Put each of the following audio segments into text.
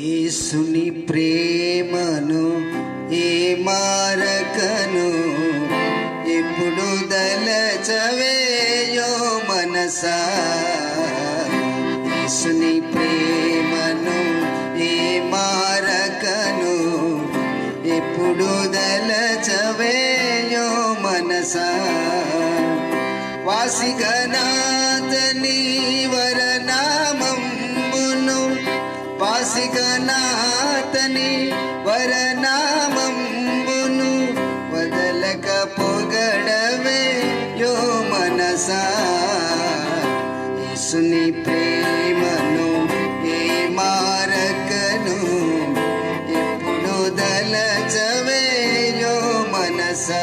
యేసుని ప్రేమను ఏ మారకను ఎప్పుడు దలచవేయో మనసా? యేసుని ప్రేమను ఏ మారకను ఎప్పుడు దలచవేయో మనసా? వాసిగనాథని వరనామంబును వదలక పొగడవే యో మనసా. యేసుని ప్రేమను ఏ మారకను ఎప్పుడు దలచవే యో మనసా.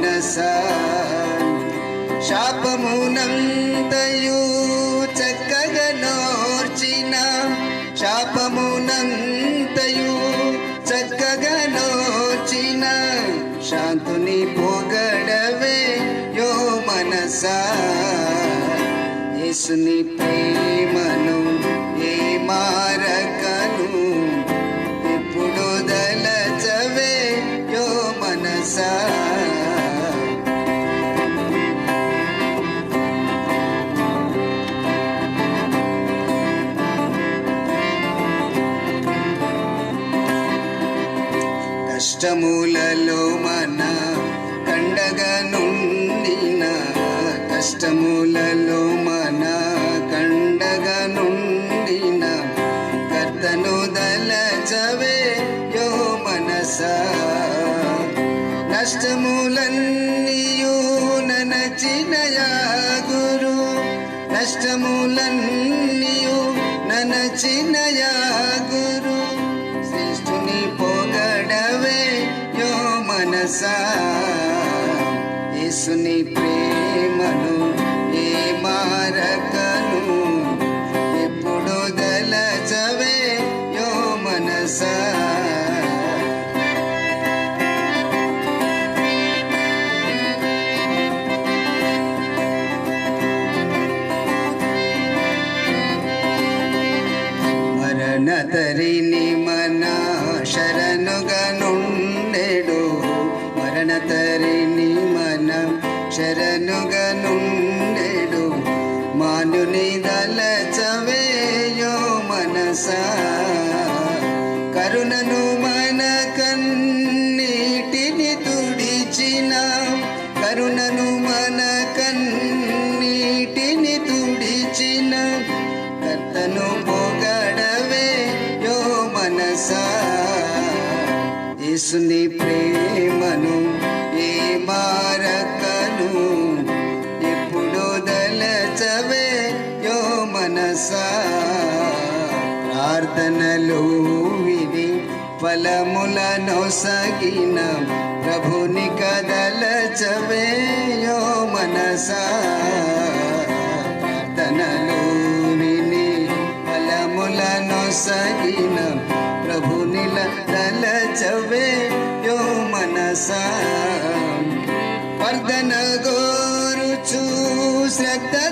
మనస శాపమునంతయు చక్కగా నోర్చిన శాపమునంతయు చక్కగా నోర్చిన శాంతుని పొగడవే యో మనస యేసుని ప్రేమను కష్టములలో మన కండగా నుండిన కష్టములలో మన కండగా నుండిన కర్తను దలచవే యో మనస. నష్టములన్నీయు ననచినయా గురు. నష్టములన్నీయు ననచినయా మనసా యేసుని ప్రేమను ఏ మారకను? ఎప్పుడు దలచవే యో మనసా? మరణ తరిని మన శరణుగా నుండెడు మరణ తరిని మన శరణుగా మానుని దళచవేయో మనస కరుణను మన కన్నీటిని తుడిచిన కరుణను మన కన్నీటిని తుడిచిన కర్తను పొగడవే యో మనసా యేసుని ప్రేమను మారకను ఎప్పుడు దలచవే యో మనసా. ప్రార్థనలు విని ఫలములను సగిన ప్రభుని కదలచవే యో మనసా. ప్రార్థనలు విని ఫలములను సగిన ప్రభునిల దలచవే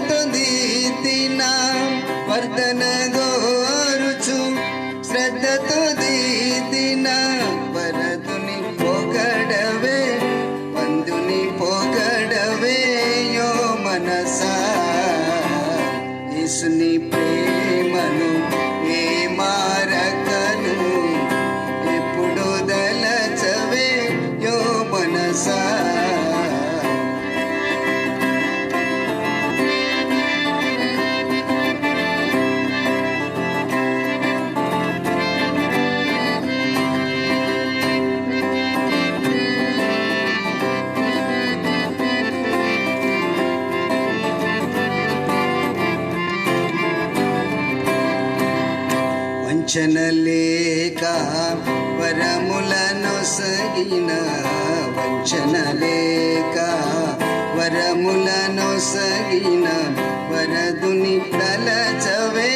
శ్రద్ధతో దీతిన వర్ధన గోరుచు శ్రద్ధతో దీతిన వరదుని పొగడవే పందుని పొగడవే యో మనసా. ఇసుని ప్రే వంచనలేక వరములను సగిన వంచనలేక వరములను సగిన వరదుని తలచవే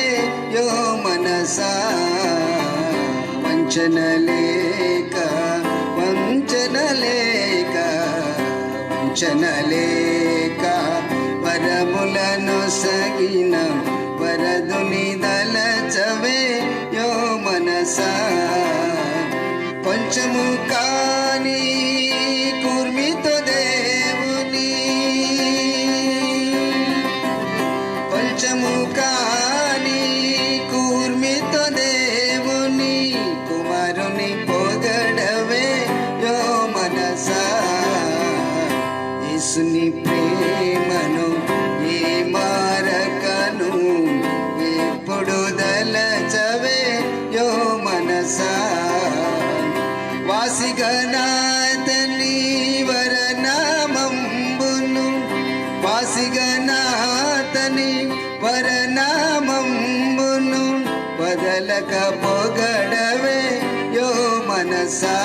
యో మనసా. వంచనలేక వంచనలేక వంచనలేక వరములను సగిన వరదుని దళ మనసా కొంచెము కాని కూర్మితో దేవుని. కొంచెము కాని కూర్మితో దేవుని. కుమారుని పొగడవే యో మనసా. యేసుని వాసిగనాథని వరనామంబును. వాసిగనాథని వరనామంబును. వదలక పొగడవే యో మనసా.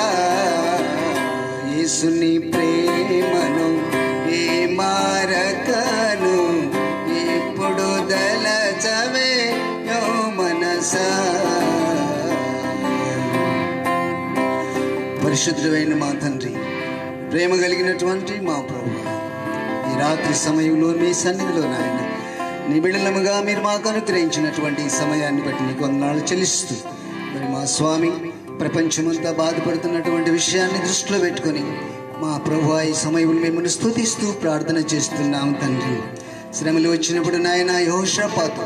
యేసుని ప్రేమను ఏ మారకను. ఇప్పుడు దలచవే యో మనసా. పరిశుద్ధమైన మా తండ్రి ప్రేమ కలిగినటువంటి మా ప్రభు. ఈ రాత్రి సమయంలో మీ సన్నిధిలో నాయన నీ మీరు మాకు అనుగ్రహించినటువంటి సమయాన్ని బట్టి మీకు కొందనాలు చెల్లిస్తూ మరి మా స్వామి ప్రపంచమంతా బాధపడుతున్నటువంటి విషయాన్ని దృష్టిలో పెట్టుకొని మా ప్రభు ఈ సమయంలో మిమ్మల్ని స్తుతిస్తూ ప్రార్థన చేస్తున్నాం తండ్రి. శ్రమలు వచ్చినప్పుడు నాయన యోషపాత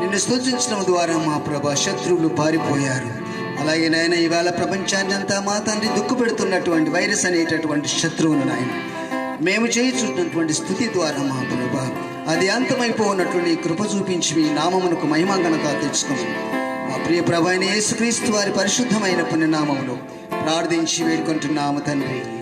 నిన్ను స్తుతించడం ద్వారా మా ప్రభా శత్రువులు పారిపోయారు. అలాగే నాయన ఈవేళ ప్రపంచాన్ని అంతా మా తండ్రి దుఃఖ పెడుతున్నటువంటి వైరస్ అనేటటువంటి శత్రువును నాయన మేము చేయించున్నటువంటి స్థుతి ద్వారా మా ప్రభా అది అంతమైపోనటువంటి కృప చూపించి మీ నామమునకు మహిమాంగనత తెచ్చుకుని మా ప్రియ ప్రభు అయిన యేసుక్రీస్తు వారి పరిశుద్ధమైన పుణ్యనామములు ప్రార్థించి వేడుకుంటున్నాము తండ్రి.